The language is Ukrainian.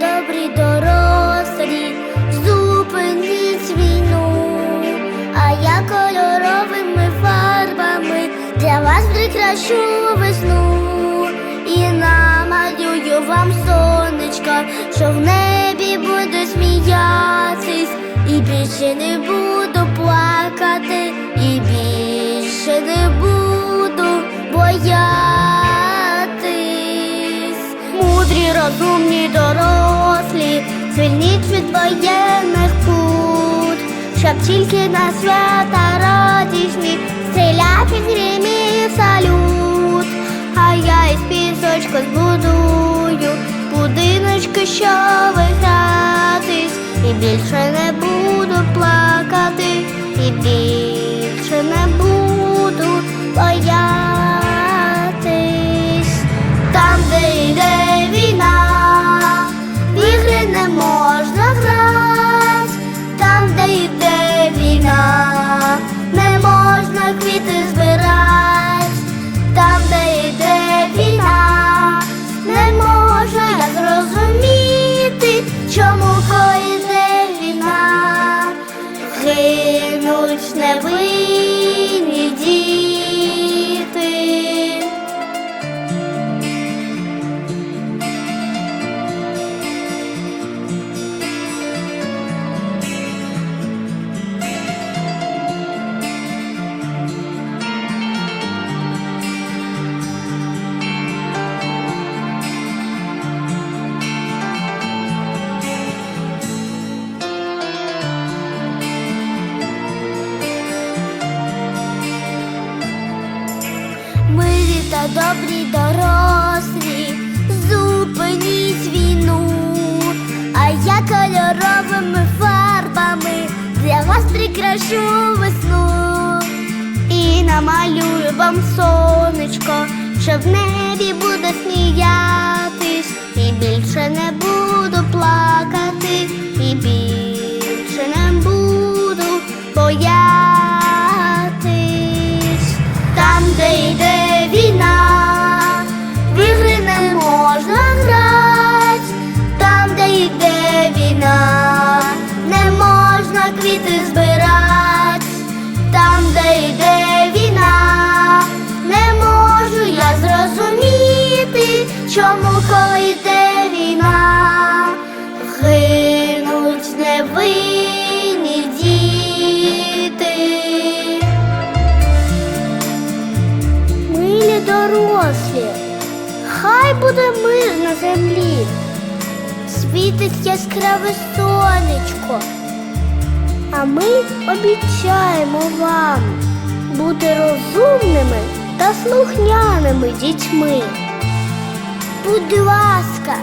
добрі дорослі, зупиніть війну, а я кольоровими фарбами для вас прикрашу весну. І намалюю вам сонечко, що в небі буде сміятись, і більше не буду плакати, і більше не буду боятись. Мудрі, розумні, дорослі, звільніть від воєнних пут, щоб тільки на свята радісні стріляти гримів салют, а я із пісочку збудую. Будиночки, що вигратись, і більше не буду плакати, і більше гинуть добрі дорослі, зупиніть війну, а я кольоровими фарбами для вас прикрашу весну. І намалюю вам сонечко, що в небі буде сміятись, і більше не буду плакати, зрозуміти, коли йде війна, гинуть невинні діти. Милі дорослі, хай буде мир на землі, світить яскраве сонечко, а ми обіцяємо вам бути розумними та слухняними дітьми. Будь ласка,